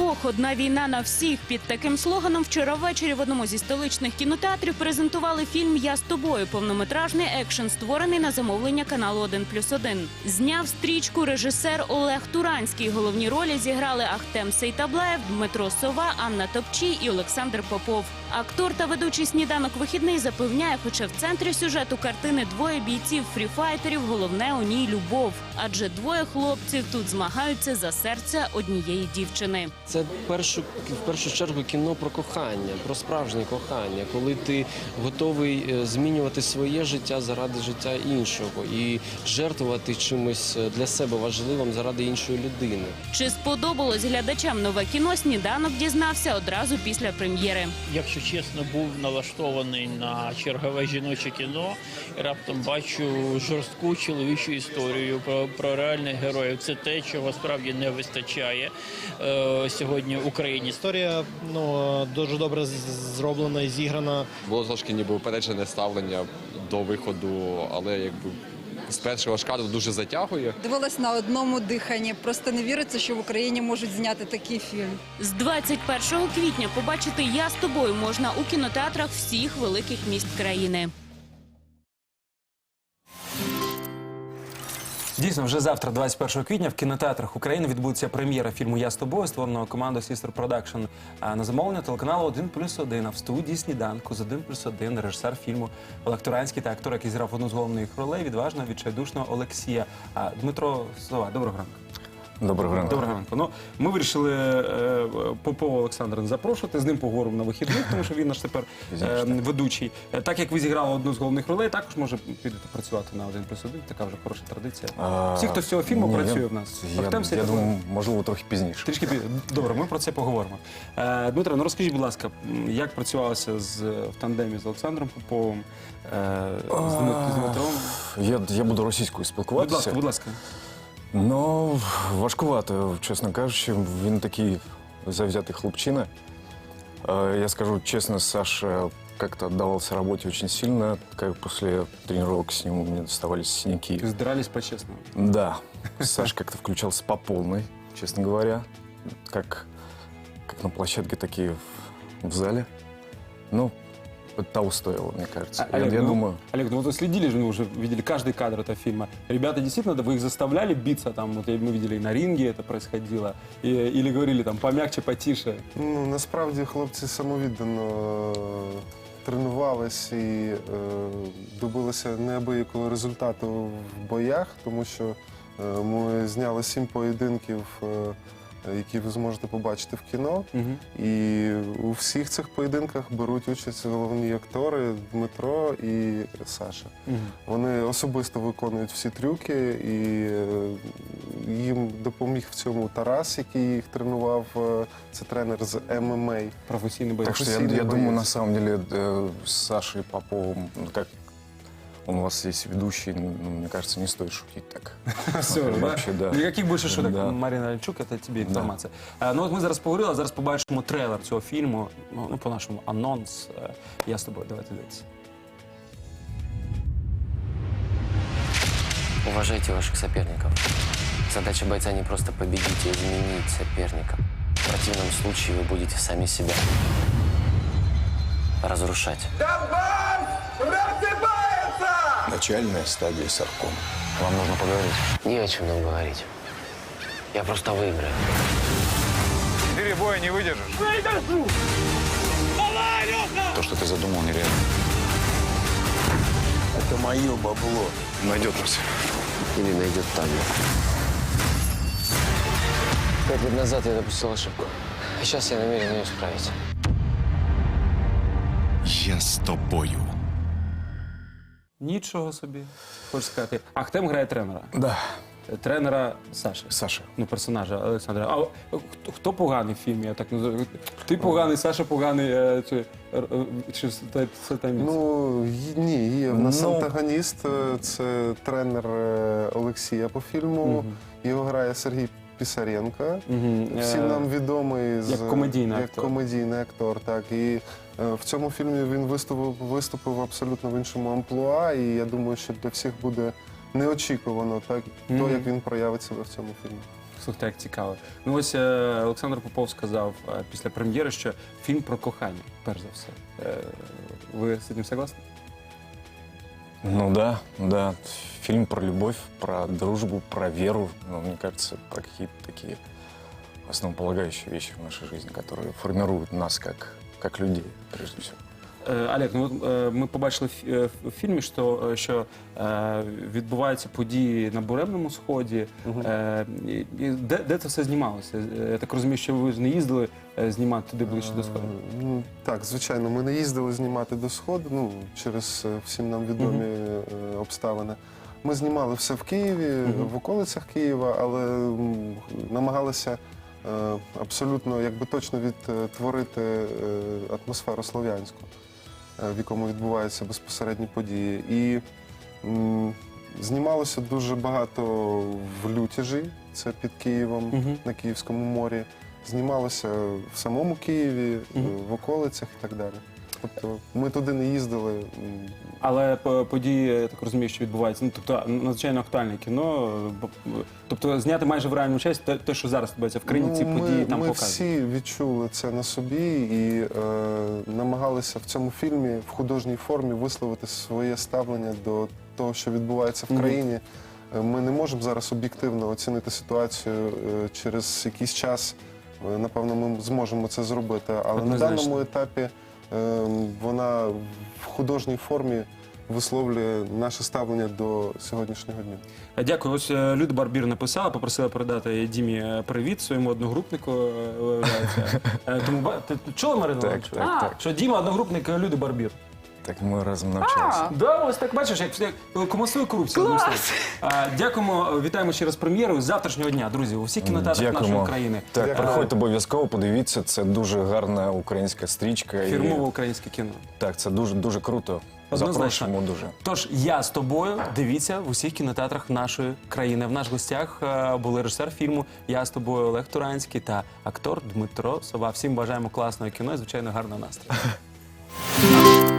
двох одна війна на всіх. Під таким слоганом вчора ввечері в одному зі столичних кінотеатрів презентували фільм Я з тобою. Повнометражний екшен, створений на замовлення каналу 1+,1. Зняв стрічку режисер Олег Туранський. Головні ролі зіграли Ахтем Сейтаблаєв, Дмитро Сова, Анна Топчій і Олександр Попов. Актор та ведучий сніданок вихідний запевняє, хоча в центрі сюжету картини двоє бійців фріфайтерів, головне у ній любов. Адже двоє хлопців тут змагаються за серця однієї дівчини. Це першу, в першу чергу кіно про кохання, про справжнє кохання, коли ти готовий е, змінювати своє життя заради життя іншого і жертвувати чимось е, для себе важливим заради іншої людини. Чи сподобалось глядачам нове кіно? Сніданок дізнався одразу після прем'єри. якщо чесно, був налаштований на чергове жіноче кіно, і раптом бачу жорстку чоловічу історію про, про реальних героїв. Це те, чого справді не вистачає е, сьогодні в Україні. Історія ну дуже добре зроблена і зіграна. було трошки ніби упереджене ставлення до виходу, але якби з першого ж кадру дуже затягує. Дивилась на одному диханні. Просто не віриться, що в Україні можуть зняти такий фільм. З 21 квітня побачити я з тобою можна у кінотеатрах всіх великих міст країни. Дійсно, вже завтра, 21 квітня, в кінотеатрах України відбудеться прем'єра фільму Я з тобою, створеного командою Production а, на замовлення телеканалу 1 плюс 1, а в студії сніданку з 1 плюс 1 режисер фільму Олег Туранський та актор, який зіграв одну з головних ролей, відважного відчайдушного Олексія. Дмитро Сова, доброго ранку. Доброго ранку. Доброго ранку. Ну, ми вирішили е, Попова Олександра не запрошувати, з ним поговоримо на вихідних, тому що він наш тепер е, ведучий. Е, Так як ви зіграли одну з головних ролей, також може підете працювати на 1 плюс 1, така вже хороша традиція. А, Всі, хто з цього фільму ні, працює я- в нас. Я, Ахтем я думаю, можливо, трохи пізніше. Трішки пі- добре, ми про це поговоримо. Е, Дмитро, ну розкажіть, будь ласка, м, як працювалося з в тандемі з Олександром Поповим, е, з Дмит- з Дмитром? Я, я буду російською Будь спілкуватися. ласка, будь ласка. Ну, важкувато, чесно кажучи. Він такий завзятый хлопчина. Э, Я скажу честно, Саша как-то отдавался работе очень сильно. Как после тренировок с ним у меня доставались синяки. Здрались по-чесному. Да, Саша как-то включался по полной, честно говоря. Как, как на площадке, такие в, в зале. Ну, того стоило, мне кажется. А, я, Олег, я ну, думаю, Олег, ну вот вы следили же, мы уже видели каждый кадр этого фильма. Ребята действительно, вы их заставляли биться там, вот мы видели и на ринге это происходило, и- или говорили там помягче, потише. Ну, насправді хлопці самовіддано е, тренувались і е, добилися неабиякого результату в боях, тому що е, ми зняли сім поєдинків, е, які ви зможете побачити в кіно. І у всіх цих поєдинках беруть участь головні актори Дмитро і Саша. Вони особисто виконують всі трюки, і е, їм допоміг в цьому Тарас, який їх тренував. Е, Це тренер з ММА. Профессийный боец. так что я, сильный я думаю, боец. на самом деле, э, с Сашей Поповым, ну, как он у вас здесь ведущий, ну, мне кажется, не стоит шутить так. Все, Вообще, да. Никаких більше шуток. Да. Марина Альчук, це тобі інформація. Е, Ну от ми зараз поговорили, а зараз побачимо трейлер цього фільму. Ну, ну по-нашому, анонс. Е, Я з тобою, давайте дивитися. Уважайте ваших соперников. Задача бойца не просто победить, а изменить соперника. В противном случае вы будете сами себя разрушать. Начальная стадия саркома. Вам нужно поговорить. Не о чем нам говорить. Я просто выиграю. Четыре боя не выдержишь. То, что ты задумал, нереально. Это мое бабло. Найдет нас. Или найдет Таню. Пять лет назад я допустил ошибку. А сейчас я намерен ее исправить. Я з тобою. Нічого собі. Хочу сказати. Ахтем грає тренера. Да, Тренера Саші. Саша. Ну, персонажа Олександра. А хто, хто поганий в фільмі? Я так називаю. Ти поганий, Саша поганий. е, Чи, е, чи це, це там Ну й- ні, є в нас Ну. антагоніст. е, Це тренер е, Олексія по фільму. Його грає Сергій Пісаренко. Мгм. Всім Е, нам відомий з як комедійний як актор. комедійний актор. Так і е, в цьому фільмі він виступив виступив абсолютно в іншому амплуа. І я думаю, що для всіх буде неочікувано так, то Мгм. як він проявить себе в цьому фільмі. Слухайте, як цікаво. Ну ось е, Олександр Попов сказав е, після прем'єри, що фільм про кохання, перш за все. Е, ви з цим согласні? Ну да, да. Фильм про любовь, про дружбу, про веру. Ну, мне кажется, про какие-то такие основополагающие вещи в нашей жизни, которые формируют нас как, как людей, прежде всего. Е, Олег, ну от, е, ми побачили в, е, фільмі, що, що відбуваються події на Буремному сході. Де, де це все знімалося? Я так розумію, що ви не їздили знімати туди ближче до сходу. Ну, так, звичайно, ми не їздили знімати до Сходу, ну, через всім нам відомі обставини. Ми знімали все в Києві, в околицях Києва, але намагалися абсолютно якби точно відтворити атмосферу слов'янську, в якому відбуваються безпосередні події. І м, знімалося дуже багато в Лютіжі, це під Києвом Мгм. на Київському морі. Знімалося в самому Києві, Мгм. в околицях і так далі. Тобто ми туди не їздили. Але по- події, я так розумію, що відбуваються. Ну, тобто надзвичайно актуальне кіно. бо- Тобто зняти майже в реальному часі те, те, що зараз відбувається в країні, ці Ну, ми, події там ми показують. всі відчули це на собі і е, намагалися в цьому фільмі в художній формі висловити своє ставлення до того, що відбувається в Мгм. країні. Е, Ми не можемо зараз об'єктивно оцінити ситуацію е, через якийсь час. Е, Напевно, ми зможемо це зробити, але на Однозначно. даному етапі вона в художній формі висловлює наше ставлення до сьогоднішнього дня. Е, Дякую. Ось е, Люда Барбір написала, попросила передати Дімі е, привіт своєму одногрупнику. е, Виявляється. Е, Тому ба- ти ти чула Марина? Так, так, так. Що Діма одногрупник Люди Барбір. Так мы разом навчалися. Да, ось так бачиш, як, як і корупція. одним словом. А, Дякуємо, вітаємо ще раз прем'єрою з завтрашнього дня, друзі, у всіх кінотеатрах нашої країни. Так, Дякую. приходьте обов'язково, подивіться. Це дуже гарна українська стрічка. і- Фірмове українське кіно. Так, це дуже дуже круто. Однозначно. Запрошуємо дуже. Тож я з тобою дивіться в усіх кінотеатрах нашої країни. В нас гостях е, були режисер фільму Я з тобою Олег Туранський та актор Дмитро Сова. Всім бажаємо класного кіно і звичайно гарного настрою.